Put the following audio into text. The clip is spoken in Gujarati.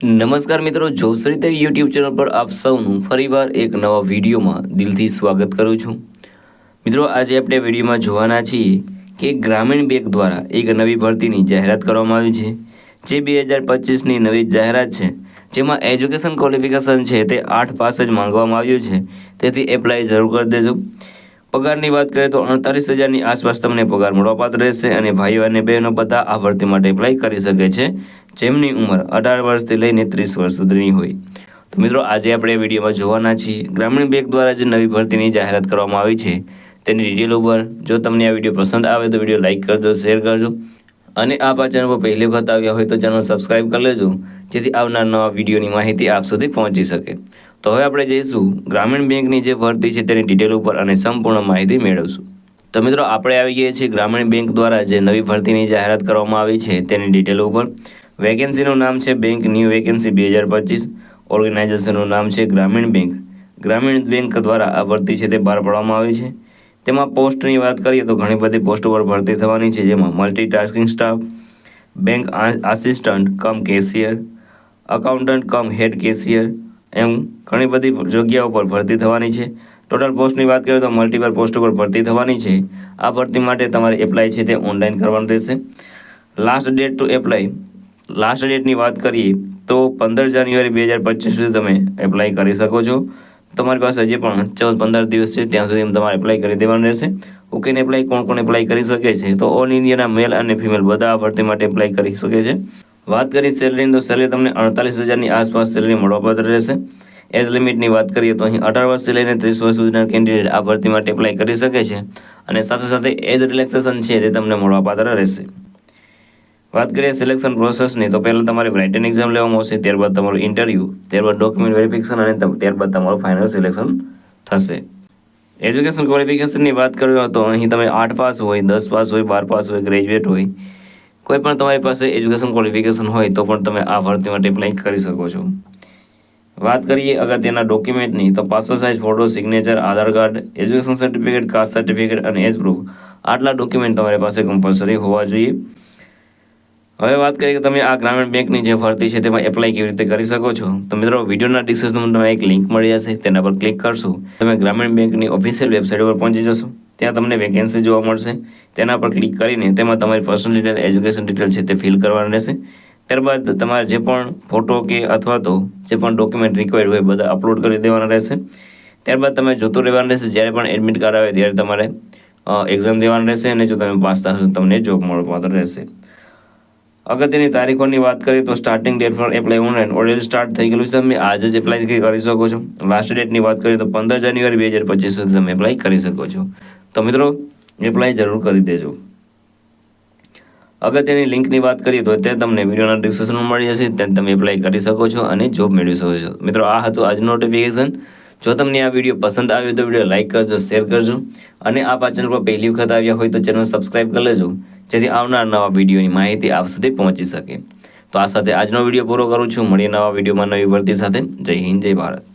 નમસ્કાર મિત્રો જોશરીતે યુટ્યુબ ચેનલ પર આપ સૌનું ફરીવાર એક નવા વિડીયોમાં દિલથી સ્વાગત કરું છું. મિત્રો, આજે આપણે વિડીયોમાં જોવાના છીએ કે ગ્રામીણ બેંક દ્વારા એક નવી ભરતીની જાહેરાત કરવામાં આવી છે, જે બે હજાર પચીસની નવી જાહેરાત છે, જેમાં એજ્યુકેશન ક્વોલિફિકેશન છે તે આઠ પાસ જ માંગવામાં આવ્યું છે. તેથી એપ્લાય જરૂર કરી દેજો. પગારની વાત કરીએ તો અડતાલીસ હજારની આસપાસ તમને પગાર મળવાપાત્ર રહેશે અને ભાઈઓ અને બહેનો બધા આ ભરતી માટે એપ્લાય કરી શકે છે. જેમની ઉંમર અઢાર વર્ષથી લઈને ત્રીસ વર્ષ સુધીની હોય. તો મિત્રો, આજે આપણે વિડીયોમાં જોવાના છીએ, ગ્રામીણ બેંક દ્વારા જે નવી ભરતીની જાહેરાત કરવામાં આવી છે, તેની ડિટેલ ઉપર જો તમને આ વીડિયો પસંદ આવે તો વીડિયો લાઇક કરજો, શેર કરજો. અને આપ આ ચેનલ પર પહેલી વખત આવ્યા હોય તો ચેનલ સબસ્ક્રાઈબ કરી લેજો, જેથી આવનાર નવા વિડીયોની માહિતી આપ સુધી પહોંચી શકે. તો હવે આપણે જઈશું ગ્રામીણ બેંકની જે ભરતી છે તેની ડિટેલ ઉપર અને સંપૂર્ણ માહિતી મેળવશું. તો મિત્રો, આપણે આવી ગયા છીએ ગ્રામીણ બેંક દ્વારા જે નવી ભરતીની જાહેરાત કરવામાં આવી છે તેની ડિટેલ ઉપર. વેકેન્સીનું નામ છે બેંક ન્યૂ વેકેન્સી બે હજાર પચીસ. ઓર્ગેનાઇઝેશનનું નામ છે ગ્રામીણ બેંક. ગ્રામીણ બેંક દ્વારા આ ભરતી છે તે બહાર પાડવામાં આવી છે. તેમાં પોસ્ટની વાત કરીએ તો ઘણી બધી પોસ્ટ ઉપર ભરતી થવાની છે, જેમાં multitasking staff, bank assistant cum cashier, accountant cum head cashier એમ ઘણી બધી જગ્યાઓ પર ભરતી થવાની છે. ટોટલ પોસ્ટની વાત કરીએ તો મલ્ટીપલ પોસ્ટ ઉપર ભરતી થવાની છે. આ ભરતી માટે તમારે એપ્લાય છે તે ઓનલાઈન કરવાનું રહેશે. Last date to apply last ડેટની વાત કરીએ તો પંદર જાન્યુઆરી બે હજાર પચીસ સુધી તમે એપ્લાય કરી શકો છો. તમારી પાસે હજી પણ ચૌદ પંદર દિવસ છે, ત્યાં સુધી તમારે એપ્લાય કરી દેવાનું રહેશે. ઓકેને એપ્લાય કોણ કોણ એપ્લાય કરી શકે છે? તો ઓલ ઇન્ડિયાના મેલ અને ફિમેલ બધા ભરતી માટે એપ્લાય કરી શકે છે. વાત કરી સેલરીની તો સેલરી તમને અડતાલીસ હજારની આસપાસ સેલરી મળવાપાત્ર રહેશે. એજ લિમિટની વાત કરીએ, તો અહીં અઢાર વર્ષથી લઈને ત્રીસ વર્ષ સુધીના કેન્ડિડેટ આ ભરતી માટે એપ્લાય કરી શકે છે. અને સાથે સાથે એજ રિલેક્સેશન છે, તે તમને મળવાપાત્ર રહેશે. વાત કરીએ સિલેક્શન પ્રોસેસની તો પહેલાં તમારે રાઇટિંગ એક્ઝામ લેવામાં આવશે, ત્યારબાદ તમારું ઇન્ટરવ્યૂ ત્યારબાદ ડોક્યુમેન્ટ વેરિફિકેશન અને ત્યારબાદ તમારું ફાઇનલ સિલેક્શન થશે. એજ્યુકેશન ક્વોલિફિકેશનની વાત કરીએ તો અહીં તમે આઠ પાસ હોય, દસ પાસ હોય, બાર પાસ હોય ગ્રેજ્યુએટ હોય, કોઈ પણ તમારી પાસે એજ્યુકેશન ક્વોલિફિકેશન હોય તો પણ તમે આ ભરતી માટે એપ્લાય કરી શકો છો. વાત કરીએ અગત્યના ડોક્યુમેન્ટની તો passport size photo signature Aadhaar card education certificate caste certificate અને એજ પ્રૂફ આટલા ડોક્યુમેન્ટ તમારી પાસે કમ્પલસરી હોવા જોઈએ. હવે વાત કરીએ કે તમે આ ગ્રામીણ બેંકની જે ભરતી છે તેમાં એપ્લાય કેવી રીતે કરી શકો છો? તો મિત્રો, વિડીયોના ડિસ્ક્રિપ્શનમાં તમને એક લિંક મળી જશે, તેના પર ક્લિક કરશો. તમે ગ્રામીણ બેંકની ઓફિશિયલ વેબસાઇટ પર પહોંચી જશો. ત્યાં તમને વેકેન્સી જોવા મળશે. તેના પર ક્લિક કરીને તેમાં તમારી પર્સનલ ડિટેલ એજ્યુકેશન ડિટેલ છે તે ફિલ કરવાની રહેશે. ત્યારબાદ તમારે જે પણ ફોટો કે અથવા તો જે પણ ડોક્યુમેન્ટ રિક્વાયર્ડ હોય બધા અપલોડ કરી દેવાના રહેશે. ત્યારબાદ તમે જોતું રહેવાનું રહેશે, જ્યારે પણ એડમિટ કાર્ડ આવે ત્યારે તમારે એક્ઝામ દેવાનું રહેશે અને જો તમે પાસ થશો તમને જોબ મળવાપાત્ર રહેશે. અગત્યની તારીખોની વાત કરીએ તો starting date for apply online already start થઈ ગયેલું છે. તમે આજે જ એપ્લાય કરી શકો છો. લાસ્ટ ડેટની વાત કરીએ તો પંદર જાન્યુઆરી બે હજાર પચીસ સુધી તમે એપ્લાય કરી શકો છો. તો મિત્રો એપ્લાય જરૂર કરી દેજો. અગત્યની લિંકની વાત કરીએ તો તે તમને વિડીયોના ડિસ્ક્રિપ્શનમાં મળી જશે, ત્યાં તમે એપ્લાય કરી શકો છો અને જોબ મેળવી શકો છો. મિત્રો, આ હતું આજનું નોટિફિકેશન જો તમને આ વીડિયો પસંદ આવ્યો તો વીડિયો લાઇક કરજો, શેર કરજો અને આ ચેનલ પર પહેલી વખત આવ્યા હોય તો ચેનલ સબસ્ક્રાઈબ કરી લેજો. જેથી આવનાર નવા વિડીયોની માહિતી આપ સુધી પહોંચી શકે. તો આ સાથે આજનો વીડિયો પૂરો કરું છું. મળીએ નવા વિડીયોમાં નવી ભરતી સાથે. જય હિન્દ, જય ભારત.